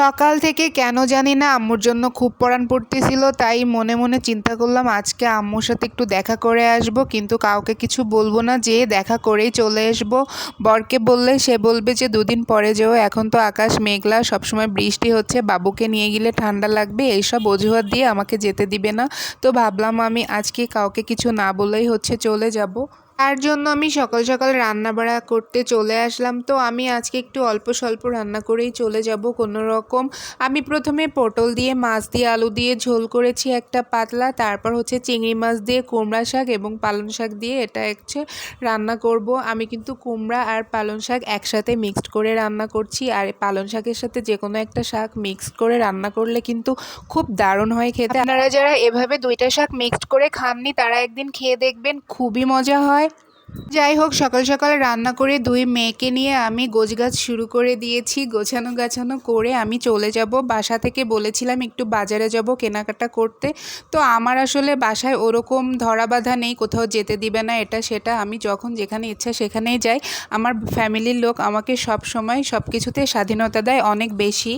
সকাল থেকে কেন জানি না আম্মুর জন্য খুব পড়ান পড়তেছিল তাই মনে মনে চিন্তা করলাম আজকে আম্মুর সাথে একটু দেখা করে আসব, কিন্তু কাউকে কিছু বলব না, যে দেখা করেই চলে আসব। বরকে বললে, সে বলবে যে দুদিন পরে যেও, এখন তো আকাশ মেঘলা, সবসময় বৃষ্টি হচ্ছে, বাবুকে নিয়ে গেলে ঠান্ডা লাগবে, এইসব অজুহাত দিয়ে আমাকে যেতে দিবে না। তো ভাবলাম আমি আজকে কাউকে কিছু না বলেই হচ্ছে চলে যাব। তার জন্য আমি সকাল সকাল রান্না বাড়া করতে চলে আসলাম। তো আমি আজকে একটু অল্প স্বল্প রান্না করেই চলে যাব কোনো রকম আমি প্রথমে পটল দিয়ে, মাছ দিয়ে, আলু দিয়ে ঝোল করেছি একটা পাতলা। তারপর হচ্ছে চিংড়ি মাছ দিয়ে কুমড়া শাক এবং পালং শাক দিয়ে এটা হচ্ছে রান্না করব। আমি কিন্তু কুমড়া আর পালং শাক একসাথে মিক্সড করে রান্না করছি। আর পালং শাকের সাথে যে কোনো একটা শাক মিক্সড করে রান্না করলে কিন্তু খুব দারুণ হয় খেতে। আপনারা যারা এভাবে দুইটা শাক মিক্সড করে খাননি, তারা একদিন খেয়ে দেখবেন, খুবই মজা হয়। যাই হোক, সকাল সকাল রান্না করে দুই মেয়েকে নিয়ে আমি গোছগাছ শুরু করে দিয়েছি। গোছানো গাছানো করে আমি চলে যাব। বাসা থেকে বলেছিলাম একটু বাজারে যাব কেনাকাটা করতে। তো আমার আসলে বাসায় ওরকম ধরা বাঁধা নেই, কোথাও যেতে দিবে না, এটা সেটা। আমি যখন যেখানে ইচ্ছা সেখানেই যাই। আমার ফ্যামিলির লোক আমাকে সব সময় সব কিছুতে স্বাধীনতা দেয়, অনেক বেশি।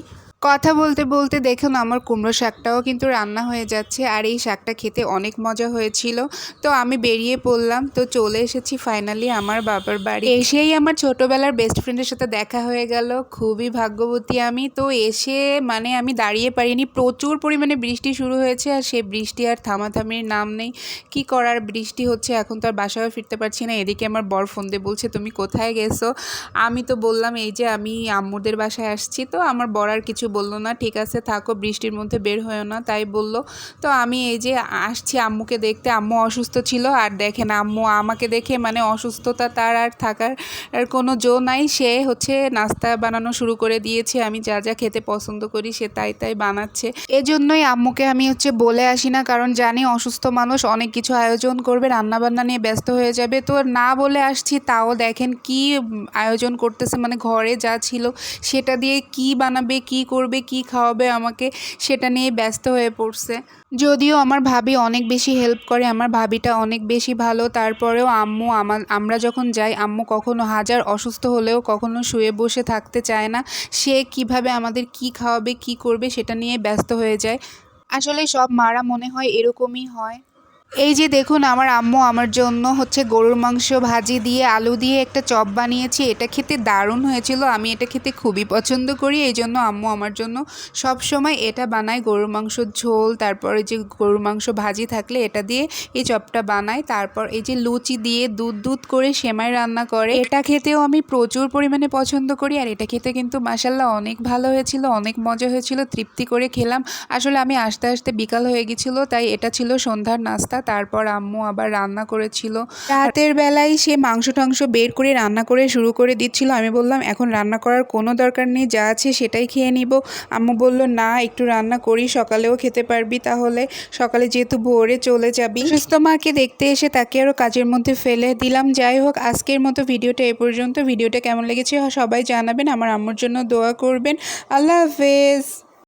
কথা বলতে বলতে দেখুন আমার কুমড়ো শাকটাও কিন্তু রান্না হয়ে যাচ্ছে আর এই শাকটা খেতে অনেক মজা হয়েছিল। তো আমি বেরিয়ে পড়লাম, তো চলে এসেছি ফাইনালি আমার বাবার বাড়ি। এসেই আমার ছোটোবেলার বেস্ট ফ্রেন্ডের সাথে দেখা হয়ে গেল, খুবই ভাগ্যবতী আমি। তো এসে মানে আমি দাঁড়িয়ে পারিনি, প্রচুর পরিমাণে বৃষ্টি শুরু হয়েছে আর সে বৃষ্টি আর থামাথামির নাম নেই। কি করার, বৃষ্টি হচ্ছে, এখন তো আর বাসায় ফিরতে পারছি না। এদিকে আমার বর ফোন দিয়ে বলছে, তুমি কোথায় গেছো? আমি তো বললাম, এই যে আমি আম্মুদের বাসায় আসছি। তো আমার বর আর কিছু বলল না, ঠিক আছে, থাকো, বৃষ্টির মধ্যে বের হয়েও না। তাই বলল। তো আমি এই যে আসছি আম্মুকে দেখতে, আম্মু অসুস্থ ছিল। আর দেখেন আম্মু আমাকে দেখে মানে অসুস্থতা তার আর থাকার আর কোনো জো নাই। সে হচ্ছে নাস্তা বানানো শুরু করে দিয়েছে। আমি যা যা খেতে পছন্দ করি সে তাই তাই বানাচ্ছে। এজন্যই আম্মুকে আমি হচ্ছে বলে আসি না, কারণ জানি অসুস্থ মানুষ অনেক কিছু আয়োজন করবে, রান্নাবান্না নিয়ে ব্যস্ত হয়ে যাবে। তো না বলে আসছি, তাও দেখেন কি আয়োজন করতেছে মানে ঘরে যা ছিল সেটা দিয়ে কি বানাবে, কি করবে কি খাওয়াবে, আমাকে সেটা নিয়ে ব্যস্ত হয়ে পড়ছে। যদিও আমার ভাবি অনেক বেশি হেল্প করে, আমার ভাবিটা অনেক বেশি ভালো। তারপরেও আম্মু আমার আমরা যখন যাই, আম্মু কখনো হাজার অসুস্থ হলেও কখনো শুয়ে বসে থাকতে চায় না। সে কীভাবে আমাদের কি খাওয়াবে, কি করবে, সেটা নিয়ে ব্যস্ত হয়ে যায়। আসলে সব মারা মনে হয় এরকমই হয়। এই যে দেখুন, আমার আম্মু আমার জন্য হচ্ছে গরুর মাংস ভাজি দিয়ে আলু দিয়ে একটা চপ বানিয়েছি। এটা খেতে দারুণ হয়েছিল। আমি এটা খেতে খুবই পছন্দ করি। এই জন্য আম্মু আমার জন্য সব সময় এটা বানায়। গরুর মাংসর ঝোল, তারপর যে গরুর মাংস ভাজি থাকলে এটা দিয়ে এই চপটা বানায়। তারপর এই যে লুচি দিয়ে দুধ দুধ করে সেমাই রান্না করে। এটা খেতেও আমি প্রচুর পরিমাণে পছন্দ করি। আর এটা খেতে কিন্তু মাসাল্লাহ অনেক ভালো হয়েছিল, অনেক মজা হয়েছিল। তৃপ্তি করে খেলাম। আসলে আমি আস্তে আস্তে বিকাল হয়ে গেছিল, তাই এটা ছিল সন্ধ্যার নাস্তা। তারপর আম্মু আবার রান্না করেছিল। রাতের বেলায় সে মাংস টাংস বের করে রান্না করে শুরু করে দিচ্ছিল। আমি বললাম এখন রান্না করার কোনো দরকার নেই যা আছে সেটাই খেয়ে নিব। আম্মু বলল না একটু রান্না করি সকালেও খেতে পারবি তাহলে। সকালে যেহেতু ভোরে চলে যাবি। সুস্থ মাকে দেখতে এসে তাকে আরও কাজের মধ্যে ফেলে দিলাম। যাই হোক আজকের মতো ভিডিওটা এ পর্যন্ত। ভিডিওটা কেমন লেগেছে সবাই জানাবেন। আমার আম্মুর জন্য দোয়া করবেন। আল্লাহ হাফেজ।